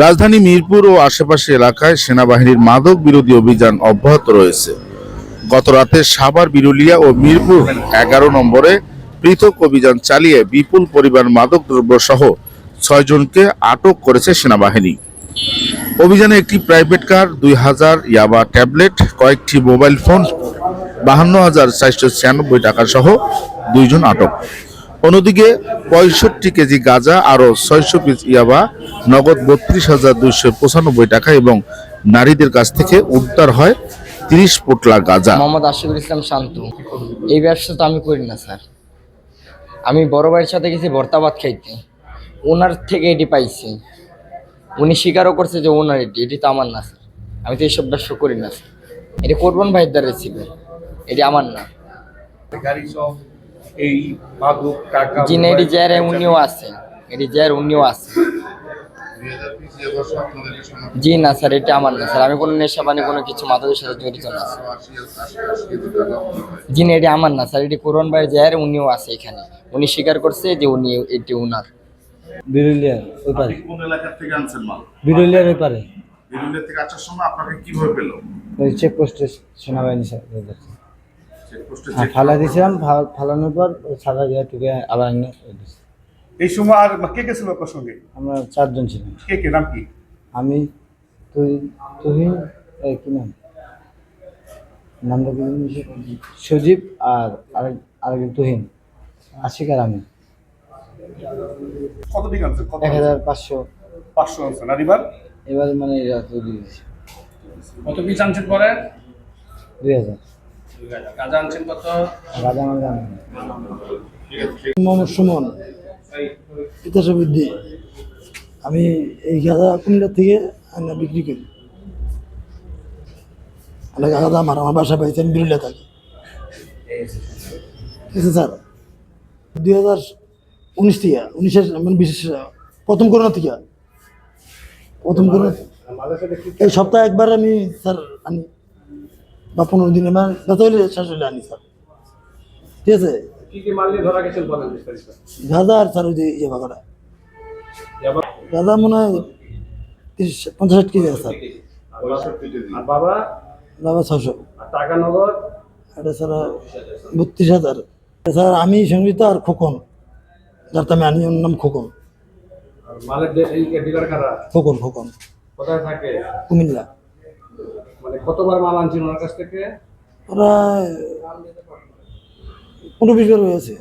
রাজধানী মিরপুর ও আশেপাশে এলাকায় সেনাবাহিনীর মাদক বিরোধী অভিযান অব্যাহত রয়েছে। গত রাতে সাভার, বিরুলিয়া ও মিরপুর এগারো নম্বরে পৃথক অভিযান চালিয়ে বিপুল পরিমাণ মাদক দ্রব্য সহ ছয়জনকে আটক করেছে সেনাবাহিনী। অভিযানে একটি প্রাইভেট কার, দুই হাজার ইয়াবা ট্যাবলেট, কয়েকটি মোবাইল ফোন, বাহান্ন হাজার চারশো ছিয়ানব্বই টাকা সহ দুইজন আটক। অন্যদিকে পঁয়ষট্টি কেজি গাঁজা আরও ছয়শো পিস ইয়াবা নগদ বত্রিশ হাজার দুইশো পঁচানব্বই টাকা এবং নারীদের কাছ থেকে উদ্ধার হয় তিরিশ পোটলা গাঁজা। মোহাম্মদ আশিকুল ইসলাম শান্ত এই ব্যবসা তো আমি করি না স্যার। আমি বড় ভাইয়ের সাথে গেছি ভর্তাবাদ খাইতে। ওনার থেকে এটি পাইছি। উনি স্বীকারও করছে যে ওনার এটি এটি তো আমার না স্যার। আমি তো এইসব ব্যবসা করি না স্যার। এটি কোরবান ভাইয়ের দ্বারা ছিল এটি আমার না। গাড়ি সব এই মাদক টাকা জি না উনিও আছে এটি যার উনিও আছে জি না স্যার এটা আমার না স্যার আমি কোনো নেশা পানি কোনো কিছু মাদকের সাথে জড়িত না স্যার। জি না এটি আমার না স্যার এটি কোরবান ভাই যার উনিও আছে এখানে। উনি স্বীকার করছে যে উনি এটি উনার। বিরুলিয়ার ওই পারে। কোন এলাকা থেকে আনছেন মাল? বিরুলিয়ার ওই পারে। বিরুলিয়া থেকে আসার সময় আপনাকে কীভাবে পেল? ওই চেকপোস্টে সেনাবাহিনী সা- করছে। চেকপোস্টে হ্যাঁ ফালা দিয়েছিলাম ফালানোর পর সাদা দিয়ে টুকে আবার এনে দিছি। এই সময় আর কে কে ছিল আপনার সঙ্গে? আমরা চারজন ছিলাম। কে কে? নাম কি? আমি তুই তুহিন এই কি নাম? নামটা কি সজীব আর আরেক আরেকজন তুহিন। আশিক আর আমি। কত দিক আনছেন? এক হাজার পাঁচশো। পাঁচশো আনছেন। আর এবার? এবার মানে এরা দিয়েছে কত পিস আনছেন পরে? দুই হাজার। গাঁজা আনছেন কত? রাজা মোহাম্মদ সুমন ইতিহাসবিদ্যি আমি এই গাঁদা কুমিল্লা থেকে আনা বিক্রি করি। অনেক গাঁদা আমার আমার বাসা পাইছি আমি বিরুলিয়া থাকি। ঠিক স্যার? দুই হাজার উনিশ থেকে উনিশের মানে বিশেষ প্রথম করোনা থেকে। প্রথম করোনা এই সপ্তাহে একবার আমি স্যার আনি বা পনেরো দিনে আমার যত হলে শেষ হলে আনি স্যার। ঠিক আছে? গাঁদা আর স্যার ওই যে ইয়ে বাগাটা গাঁদা মনে হয় তিরিশ পঞ্চাশ ষাট কেজি আছে স্যার। বাবা? বাবা ছশো টাকা নগদ? এটা স্যার বত্রিশ হাজার। স্যার আমি সংগীত আর খোকন। যার তো আমি আনি ওর নাম খোকন। খোকন খোকন। কোথায় থাকে? কুমিল্লা। মানে কতবার মাল আনছেন ওনার কাছ থেকে? প্রায় পনেরো হয়েছে।